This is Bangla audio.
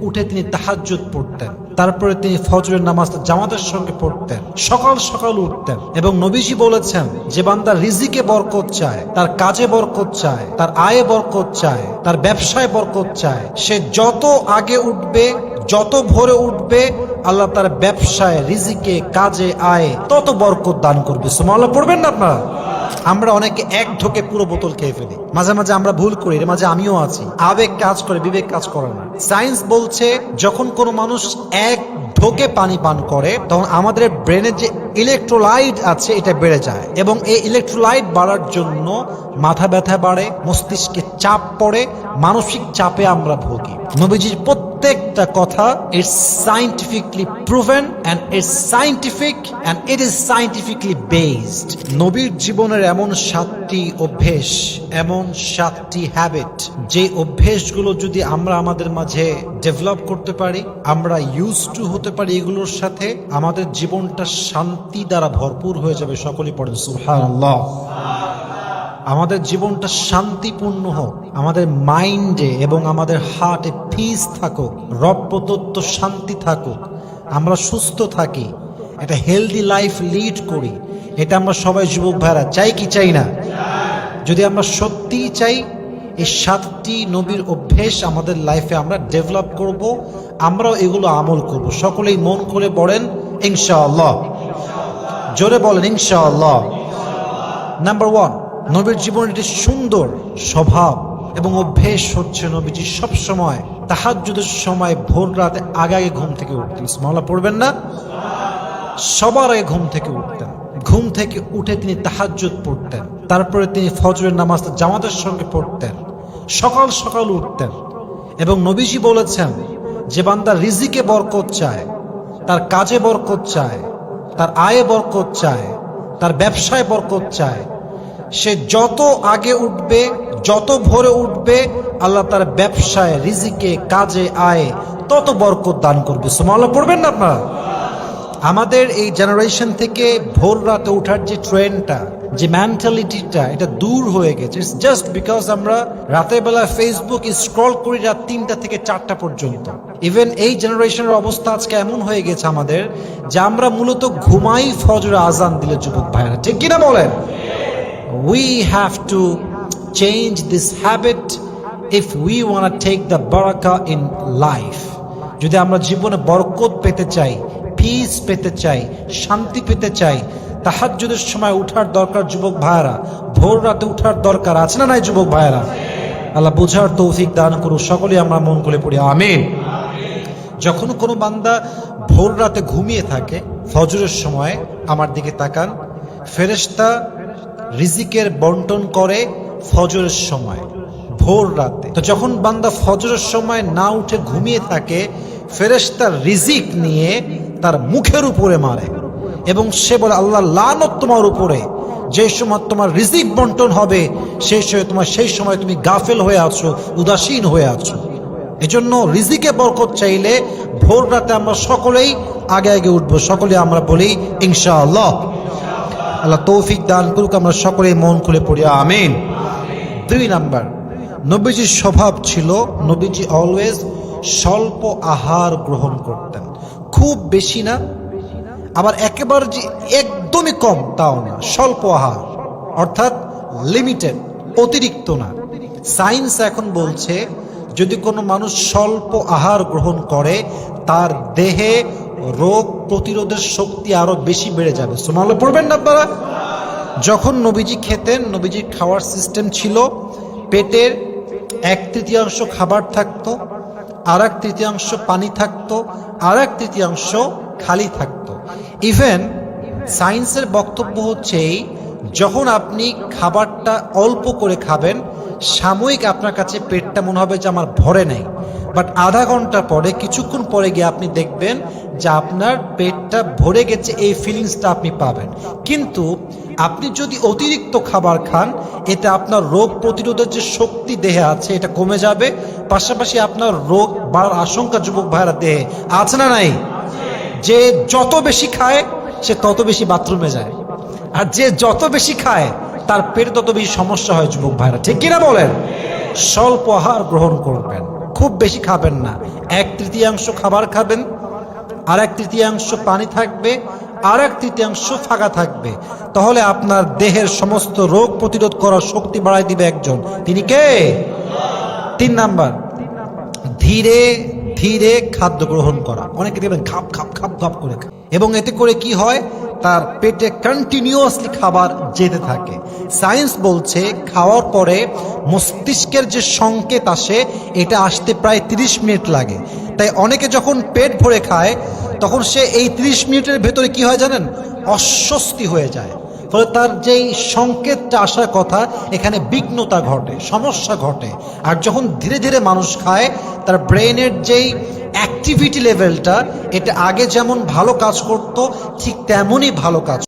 উঠে তিনি তাহাজ্জুদ পড়তেন। তারপরে তিনি ফজরের নামাজ জামাতের সঙ্গে পড়তেন। সকাল সকাল উঠতেন এবং নবীজি বলেছেন, যে বান্দা রিজিকে বরকত চায়, তার কাজে বরকত চায়, তার আয়ে বরকত চায়, তার ব্যবসায় বরকত চায়, সে যত আগে উঠবে, যত ভোরে উঠবে, আল্লাহ তার ব্যবসায়, রিজিকে, কাজে, আয়ে তত বরকত দান করবে। সুমাল্লাহ পড়বেন না আপনারা? আমরা অনেকে এক ঢোকে পুরো বোতল খেয়ে ফেলি। মাঝে মাঝে আমরা ভুল করি মাঝে আমিও আছি। আবেগ কাজ করে, বিবেক কাজ করে না। সায়েন্স বলছে, যখন কোনো মানুষ এক ঢোকে পানি পান করে, তখন আমাদের ব্রেনের যে ইলেকট্রোলাইট আছে, এটা বেড়ে যায়। এবং এই ইলেকট্রোলাইট বাড়ার জন্য মাথা ব্যথা বাড়ে, মস্তিষ্কে চাপ পড়ে, মানসিক চাপে আমরা ভুগি। নবীজির প্রত্যেকটা কথা it's scientifically proven and it's scientific and it is scientifically based নবীর জীবনের এমন সাতটি অভ্যেস, এমন সাতটি হ্যাবিট যে অভ্যেসগুলো যদি আমরা আমাদের মাঝে ডেভেলপ করতে পারি, আমরা ইউজ টু হতে পারি এগুলোর সাথে, আমাদের জীবনটা শান্তি দ্বারা ভরপুর হয়ে যাবে সকলেই পড়েন, সুবহানাল্লাহ। আমাদের জীবনটা শান্তিপূর্ণ হোক, আমাদের মাইন্ডে এবং আমাদের হার্টে পিস থাকুক প্রদত্ত শান্তি থাকুক, আমরা সুস্থ থাকি, একটা হেলদি লাইফ লিড করি, এটা আমরা সবাই যুবক ভাইরা চাই কি চাই না? যদি আমরা সত্যিই চাই, এই সাতটি নবীর অভ্যেস আমাদের লাইফে আমরা ডেভেলপ করব, আমরাও এগুলো আমল করব। সকলেই মন করে পড়েন, ইনশাআল্লাহ। জোরে বলেন, ইনশাআল্লাহ। নাম্বার ওয়ান নবীর জীবনের একটি সুন্দর স্বভাব এবং অভ্যেস হচ্ছে নবীজি সব সময় তাহাজ্জুদের সময় ভোর রাতে আগে আগে ঘুম থেকে উঠতেন। স্মলা পড়বেন না? সবার আগে ঘুম থেকে উঠতেন। ঘুম থেকে উঠে তিনি তাহাজ্জুদ পড়তেন। তারপরে তিনি ফজরের নামাজ জামাতের সঙ্গে পড়তেন। সকাল সকাল উঠতেন। এবং নবীজি বলেছেন, যে বান্দা রিজিকে বরকত চায়, তার কাজে বরকত চায় তার আয়ে বরকত চায়, তার ব্যবসায় বরকত চায়। সে যত আগে উঠবে, যত ভোরে উঠবে, আল্লাহ তার ব্যবসায়, রিজিকে, কাজে, আয়ে তত বরকত দান করবে। সুমাল্লাহ পড়বেন না আপনারা? আমাদের এই জেনারেশন থেকে ভোর রাতে ওঠার যে ট্রেনটা যে মেন্টালিটিটা এটা দূর হয়ে গেছে। ইটস জাস্ট বিকজ আমরা রাতের বেলা ফেসবুক স্ক্রল করি রাত তিনটা থেকে চারটা পর্যন্ত। ইভেন এই জেনারেশনের অবস্থা আজকে এমন হয়ে গেছে আমাদের যে আমরা মূলত ঘুমাই ফজর আজান দিলে যুবক ভাইরা ঠিক কিনা বলেন? We have to change this habit if we want to the the in life যদি আমরা জীবনে বরকত পেতে চাই পিস পেতে চাই, শান্তি পেতে চাই তাহার তাহাজ্জুদের সময় উঠার দরকার যুবক ভাইয়েরা, ভোর রাতে উঠার দরকার আছে না নাই যুবক ভাইয়েরা? আল্লাহ বোঝার তৌফিক দান করুন সকলেই আমরা মন করে পড়ি, আমিন। যখন কোনো বান্দা ভোর রাতে ঘুমিয়ে থাকে, ফজরের সময় আমার দিকে তাকান। ফেরেশতা রিজিকের বন্টন করে ফজরের সময়, ভোর রাতে। তো যখন বান্দা ফজরের সময় না উঠে ঘুমিয়ে থাকে, ফেরেশতা রিজিক নিয়ে তার মুখের উপরে মারে এবং সে বলে, আল্লাহ, লানত তোমার উপরে। যে সময় তোমার রিজিক বন্টন হবে সেই সময়, তোমার সেই সময় তুমি গাফেল হয়ে আছো, উদাসীন হয়ে আছো। এজন্য রিজিকে বরকত চাইলে ভোর রাতে আমরা সকলেই আগে আগে উঠবো। সকলে আমরা বলি, ইনশাআল্লাহ। আল্লাহ তৌফিক দান করুক, আমরা সকলে মন খুলে পড়ি, আমিন। দুই নাম্বার, নবীজির স্বভাব ছিল, নবীজি অলওয়েজ স্বল্প আহার গ্রহণ করতেন। খুব বেশি না, আবার একেবারে যে একদমই কম, তাও না, স্বল্প আহার, অর্থাৎ লিমিটেড অতিরিক্ত না। সায়েন্স এখন বলছে যদি কোনো মানুষ স্বল্প আহার গ্রহণ করে, তার দেহে রোগ প্রতিরোধের শক্তি আরও বেশি বেড়ে যাবে। সোমালে পড়বেন না আপনারা? যখন নবীজি খেতেন, নবীজির খাওয়ার সিস্টেম ছিল, পেটের এক তৃতীয়াংশ খাবার থাকতো আর এক তৃতীয়াংশ পানি থাকতো আর এক তৃতীয়াংশ খালি থাকতো। ইভেন সায়েন্সের বক্তব্য হচ্ছে যখন আপনি খাবারটা অল্প করে খাবেন সাময়িক আপনার কাছে পেটটা মনে হবে যে আমার ভরে নেই। বাট আধা ঘণ্টা পরে, কিছুক্ষণ পরে গিয়ে আপনি দেখবেন যে আপনার পেটটা ভরে গেছে, এই ফিলিংসটা আপনি পাবেন। কিন্তু আপনি যদি অতিরিক্ত খাবার খান, এতে আপনার রোগ প্রতিরোধের যে শক্তি দেহে আছে, এটা কমে যাবে। পাশাপাশি আপনার রোগ বাড়ার আশঙ্কা যুবক ভাইরা দেহে আছে না নাই? যে যত বেশি খায়, সে তত বেশি বাথরুমে যায়। আর যে যত বেশি খায় তার পেটে তত বেশি সমস্যা হয়, যুবক ভাইরা। ঠিক কিনা বলেন? স্বল্প আহার গ্রহণ করবেন, খুব বেশি খাবেন না। এক তৃতীয়াংশ খাবার খাবেন আর এক তৃতীয়াংশ পানি থাকবে আর এক তৃতীয়াংশ ফাঁকা থাকবে। তাহলে আপনার দেহের সমস্ত রোগ প্রতিরোধ করার শক্তি বাড়াই দিবে একজন। তিনি কে? তিন নাম্বার, ধীরে ধীরে খাদ্য গ্রহণ করা। অনেকে দেখবেন খাপ খাপ খাপ খাপ করে। এবং এতে করে কি হয়? তার পেটে কন্টিনিউয়াসলি খাবার যেতে থাকে। সায়েন্স বলছে খাওয়ার পরে মস্তিষ্কের যে সংকেত আসে, এটা আসতে প্রায় 30 মিনিট লাগে। তাই অনেকে যখন পেট ভরে খায়, তখন সে এই 30 মিনিটের ভেতরে কি হয় জানেন? অস্বস্তি হয়ে যায়। ফলে তার যেই সংকেতটা আসার কথা, এখানে বিঘ্নতা ঘটে, সমস্যা ঘটে। আর যখন ধীরে ধীরে মানুষ খায়, তার ব্রেনের যেই অ্যাক্টিভিটি লেভেলটা এটা আগে যেমন ভালো কাজ করত, ঠিক তেমনই ভালো কাজ